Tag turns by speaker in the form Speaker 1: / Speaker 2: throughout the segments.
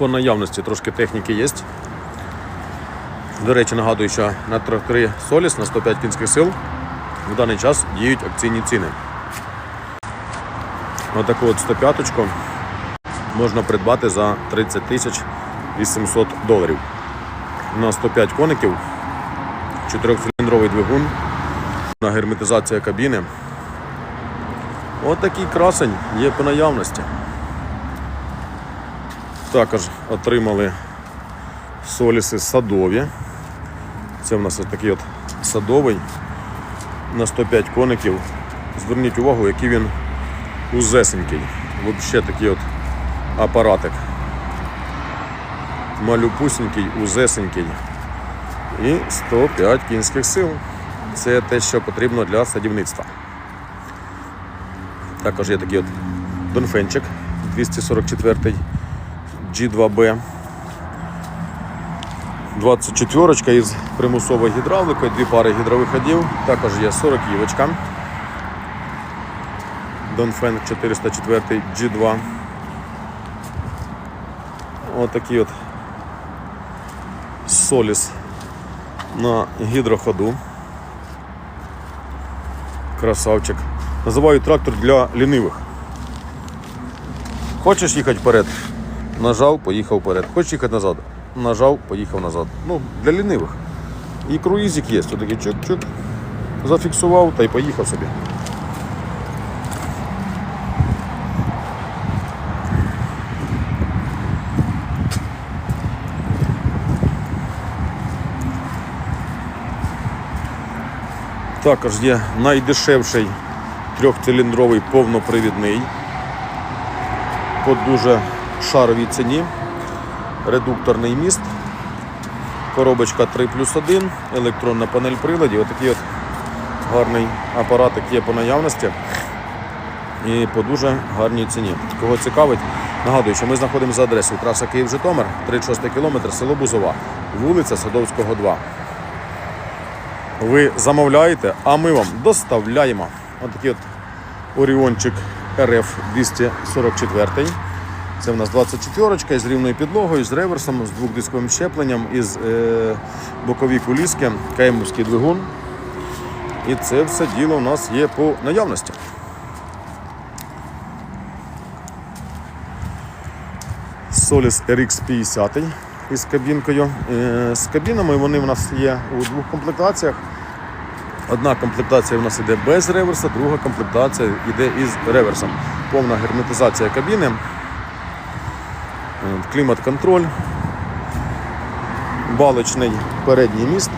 Speaker 1: По наявності трошки техніки є. До речі, нагадую, що на тракторі Соліс на 105 кінських сил в даний час діють акційні ціни. Отаку от 105 можна придбати за 30 тисяч 800 доларів. На 105 коників, 4-циліндровий двигун, на герметизація кабіни. От красень є по наявності. Також отримали соліси садові. Це в нас ось такий от садовий на 105 коників. Зверніть увагу, який він узесенький. Взагалі такий от апаратик. Малюпусенький, узесенький. І 105 кінських сил. Це те, що потрібно для садівництва. Також є такий от донфенчик 244 G2B. 24 із примусовою гідравликою, дві пари гідровиходів. Також є 40 івочка. Донфен 404 G2. Отакий от Соліс на гідроходу. Красавчик. Називаю трактор для лінивих. Хочеш їхати вперед? Нажав, поїхав вперед. Хочеш їхати назад? Нажав, поїхав назад. Ну, для лінивих. І круїзик є. Отакий чик-чик. Зафіксував та й поїхав собі. Також є найдешевший трьохциліндровий повнопривідний по дуже шаровій ціні. Редукторний міст, коробочка 3 плюс 1, електронна панель приладів. Отакий от гарний апаратик є по наявності і по дуже гарній ціні. Кого цікавить, нагадую, що ми знаходимося за адресою траса Київ-Житомир, 36 кілометр, село Бузова, вулиця Садовського, 2. Ви замовляєте, а ми вам доставляємо. Ось такий от Оріончик РФ 244. Це в нас 24 із рівною підлогою, з реверсом, з двохдисковим щепленням, із е, бокові куліски, каймовський двигун. І це все діло у нас є по наявності. Solis RX 50 із кабінкою. Е, З кабінами вони в нас є у двох комплектаціях. Одна комплектація в нас йде без реверса, друга комплектація йде із реверсом. Повна герметизація кабіни, клімат-контроль, балочний передній міст.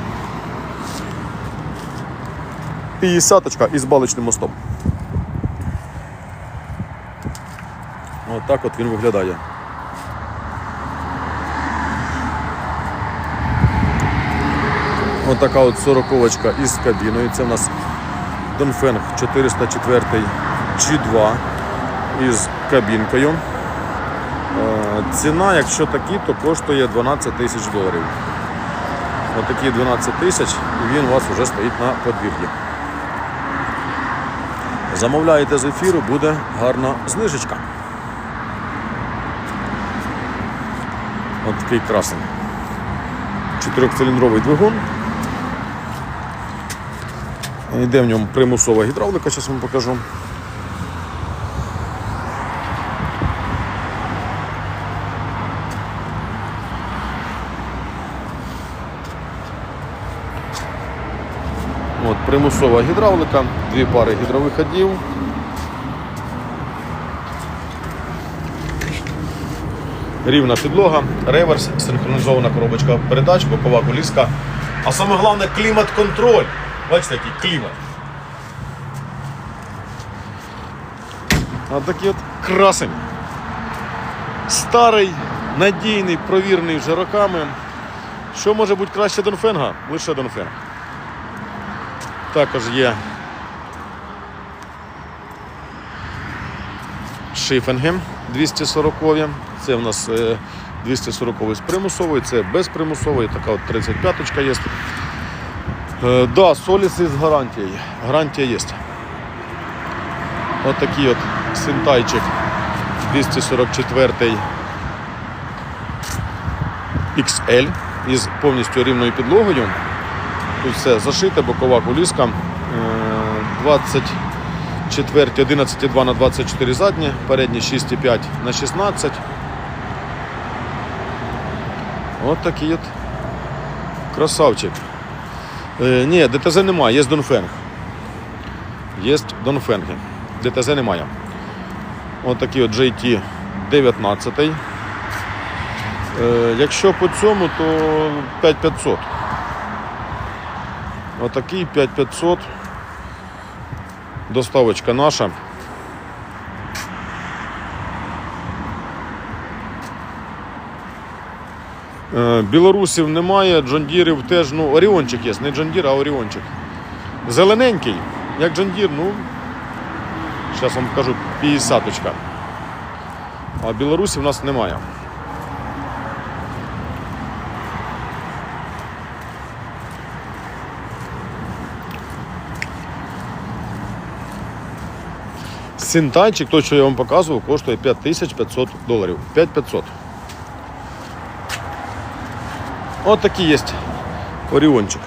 Speaker 1: 50 із балочним мостом. От так от він виглядає. Ось така от сороковочка із кабіною. Це в нас Донфенг 404 G2 із кабінкою. Ціна, якщо такі, то коштує 12 тисяч доларів. Отакі 12 тисяч і він у вас вже стоїть на подвір'ї. Замовляєте з ефіру, буде гарна знижечка. Ось такий красень. Чотирьохциліндровий двигун. Йде в ньому примусова гідравлика, зараз вам покажу. От, примусова гідравлика, дві пари гідровиходів. Рівна підлога, реверс, синхронізована коробочка передач, бокова коліска. А саме головне клімат-контроль. Бачите, який клімат. А такий от красень. Старий, надійний, провірений вже роками. Що може бути краще Донфенга? Лише Донфенг. Також є шифенги 240 Це в нас е, 240 з примусовою, це без примусової, така от 35 є. Е, Да, соліси з гарантією. Гарантія є. От такий от синтайчик 244 XL із повністю рівною підлогою. Тут все зашите, бокова куліска. Е, 24, 11,2 на 24 задні, передні 6,5 на 16. От такий от красавчик. Е, ні, ДТЗ немає, є Донфенг. Є Донфенги. ДТЗ немає. От такий от JT 19. Е, якщо по цьому, то 5500. Отакий 5500. Доставочка наша. Е, Білорусів немає, Джондірів теж, ну, Оріончик є, не Джондір, а Оріончик. Зелененький, як Джондір, ну, зараз вам покажу 50 -очка. А білорусів у нас немає. Синтайчик, той, що я вам показував, коштує 5500 доларів. 5500. От такий є Оріончик.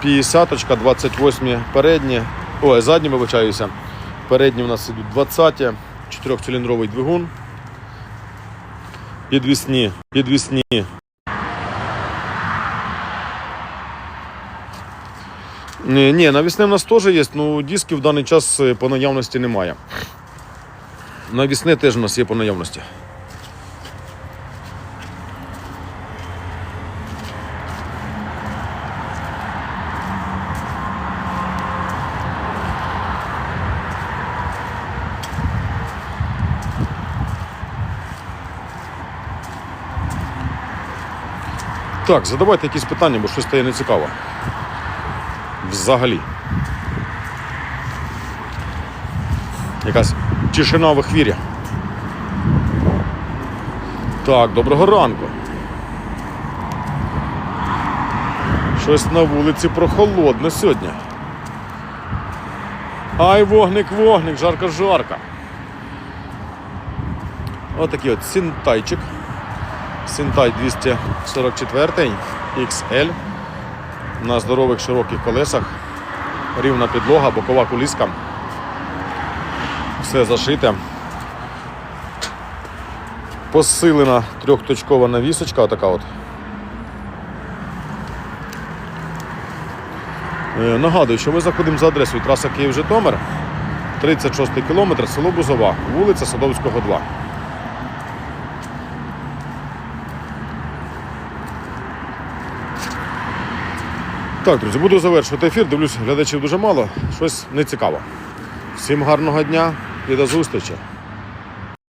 Speaker 1: 50 28 передні. Ой, задні вибачаюся. Передні у нас ідуть 20 4-циліндровий двигун. Підвісні, підвісні. Ні, ні, навісне в нас теж є, ну дисків в даний час е, по наявності немає. Навісне теж у нас є по наявності. Так, задавайте якісь питання, бо щось стає нецікаво. Взагалі. Якась тишина в ехвірі. Так, доброго ранку. Щось на вулиці прохолодне сьогодні. Ай, вогник, вогник, жарко, жарко. Отакий от синтайчик. Синтай 244 XL на здорових широких колесах, рівна підлога, бокова куліска. Все зашите. Посилена трьохточкова навісочка, отака от. Е, Нагадую, що ми заходимо за адресою траса Київ-Житомир, 36 кілометр, село Бузова, вулиця Садовського, 2. Так, друзі, буду завершувати ефір. Дивлюсь, глядачів дуже мало. Щось не цікаво. Всім гарного дня і до зустрічі.